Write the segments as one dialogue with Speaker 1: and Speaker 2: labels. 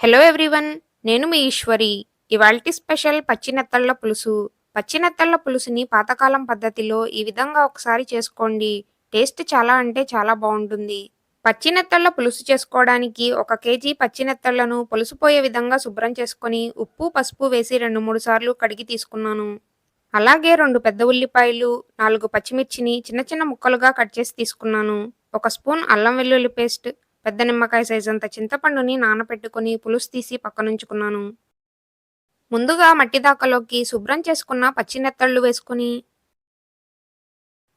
Speaker 1: Hello everyone నేను మీ ఈశ్వరి. ఇవాల్టి special పచ్చినెత్తళ్ళ పులుసు. పచ్చినెత్తళ్ళ పులుసుని పాతకాలం పద్ధతిలో ఈ విధంగా ఒకసారి చేసుకోండి. టేస్ట్ చాలా అంటే చాలా బాగుంటుంది. పచ్చినెత్తళ్ళ పులుసు చేసుకోవడానికి ఒక కేజీ పచ్చినెత్తళ్ళను పులుసుపోయే విధంగా శుభ్రం చేసుకొని ఉప్పు పసుపు వేసి రెండు మూడు సార్లు కడిగి తీసుకున్నాను. అలాగే రెండు పెద్ద ఉల్లిపాయలు నాలుగు పచ్చిమిర్చిని చిన్న చిన్న ముక్కలుగా కట్ చేసి తీసుకున్నాను. ఒక స్పూన్ అల్లం వెల్లుల్లి పేస్ట్ పెద్ద నిమ్మకాయ సైజు అంత చింతపండుని నానపెట్టుకుని పులుసు తీసి పక్కనుంచుకున్నాను. ముందుగా మట్టి దాకలోకి శుభ్రం చేసుకున్న పచ్చినెత్తళ్ళు వేసుకుని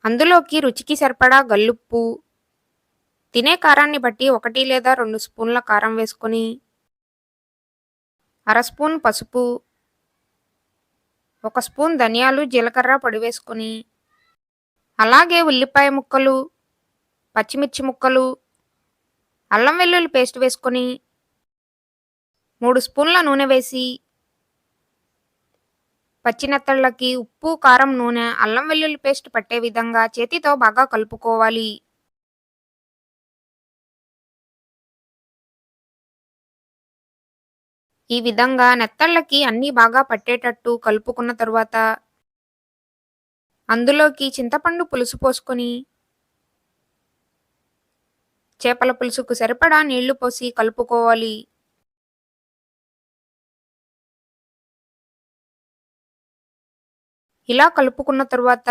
Speaker 1: అందులోకి రుచికి సరిపడా గల్లుప్పు తినే కారాన్ని బట్టి ఒకటి లేదా రెండు స్పూన్ల కారం వేసుకొని అర స్పూన్ పసుపు ఒక స్పూన్ ధనియాలు జీలకర్ర పొడి వేసుకొని అలాగే ఉల్లిపాయ ముక్కలు పచ్చిమిర్చి ముక్కలు అల్లం వెల్లుల్లి పేస్ట్ వేసుకొని మూడు స్పూన్ల నూనె వేసి పచ్చినత్తళ్ళకి ఉప్పు కారం నూనె అల్లం వెల్లుల్లి పేస్ట్ పట్టే విధంగా చేతితో బాగా కలుపుకోవాలి. ఈ విధంగా నెత్తళ్ళకి అన్నీ బాగా పట్టేటట్టు కలుపుకున్న తరువాత అందులోకి చింతపండు పులుసు పోసుకొని చేపల పులుసుకు సరిపడా నీళ్ళు పోసి కలుపుకోవాలి. ఇలా కలుపుకున్న తరువాత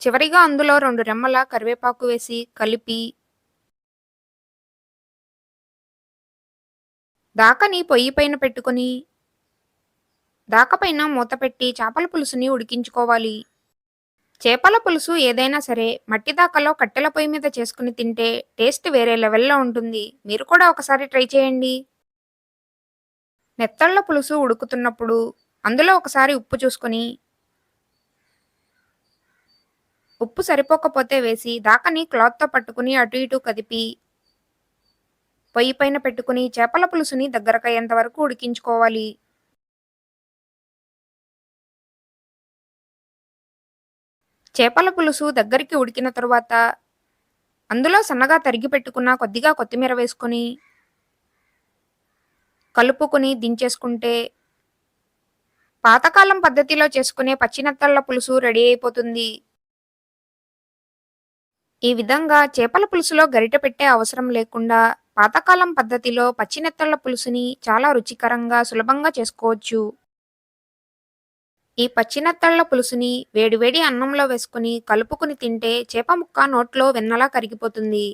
Speaker 1: చివరిగా అందులో రెండు రెమ్మల కరివేపాకు వేసి కలిపి దాకని పొయ్యి పైన పెట్టుకొని దాకపైన మూత పెట్టి చేపల పులుసుని ఉడికించుకోవాలి. చేపల పులుసు ఏదైనా సరే మట్టి దాకలో కట్టెల పొయ్యి మీద చేసుకుని తింటే టేస్ట్ వేరే లెవెల్లో ఉంటుంది. మీరు కూడా ఒకసారి ట్రై చేయండి. నెత్తళ్ళ పులుసు ఉడుకుతున్నప్పుడు అందులో ఒకసారి ఉప్పు చూసుకొని ఉప్పు సరిపోకపోతే వేసి దాకని క్లాత్తో పట్టుకుని అటు ఇటు కదిపి పొయ్యి పైన పెట్టుకుని చేపల పులుసుని దగ్గరకయ్యేంత వరకు ఉడికించుకోవాలి. చేపల పులుసు దగ్గరికి ఉడికిన తరువాత అందులో సన్నగా తరిగి పెట్టుకున్న కొద్దిగా కొత్తిమీర వేసుకొని కలుపుకొని దించేసుకుంటే పాతకాలం పద్ధతిలో చేసుకునే పచ్చినత్తళ్ళ పులుసు రెడీ అయిపోతుంది. ఈ విధంగా చేపల పులుసులో గరిట పెట్టే అవసరం లేకుండా పాతకాలం పద్ధతిలో పచ్చినెత్తళ్ళ పులుసుని చాలా రుచికరంగా సులభంగా చేసుకోవచ్చు. ఈ పచ్చినత్తళ్ళ పులుసుని వేడివేడి అన్నంలో వేసుకుని కలుపుకుని తింటే చేప ముక్క నోట్లో వెన్నలా కరిగిపోతుంది.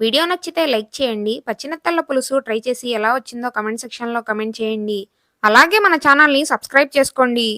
Speaker 1: వీడియో నచ్చితే లైక్ చేయండి. పచ్చినత్తళ్ళ పులుసు ట్రై చేసి ఎలా వచ్చిందో కమెంట్ సెక్షన్లో కమెంట్ చేయండి. అలాగే మన ఛానల్ని సబ్స్క్రైబ్ చేసుకోండి.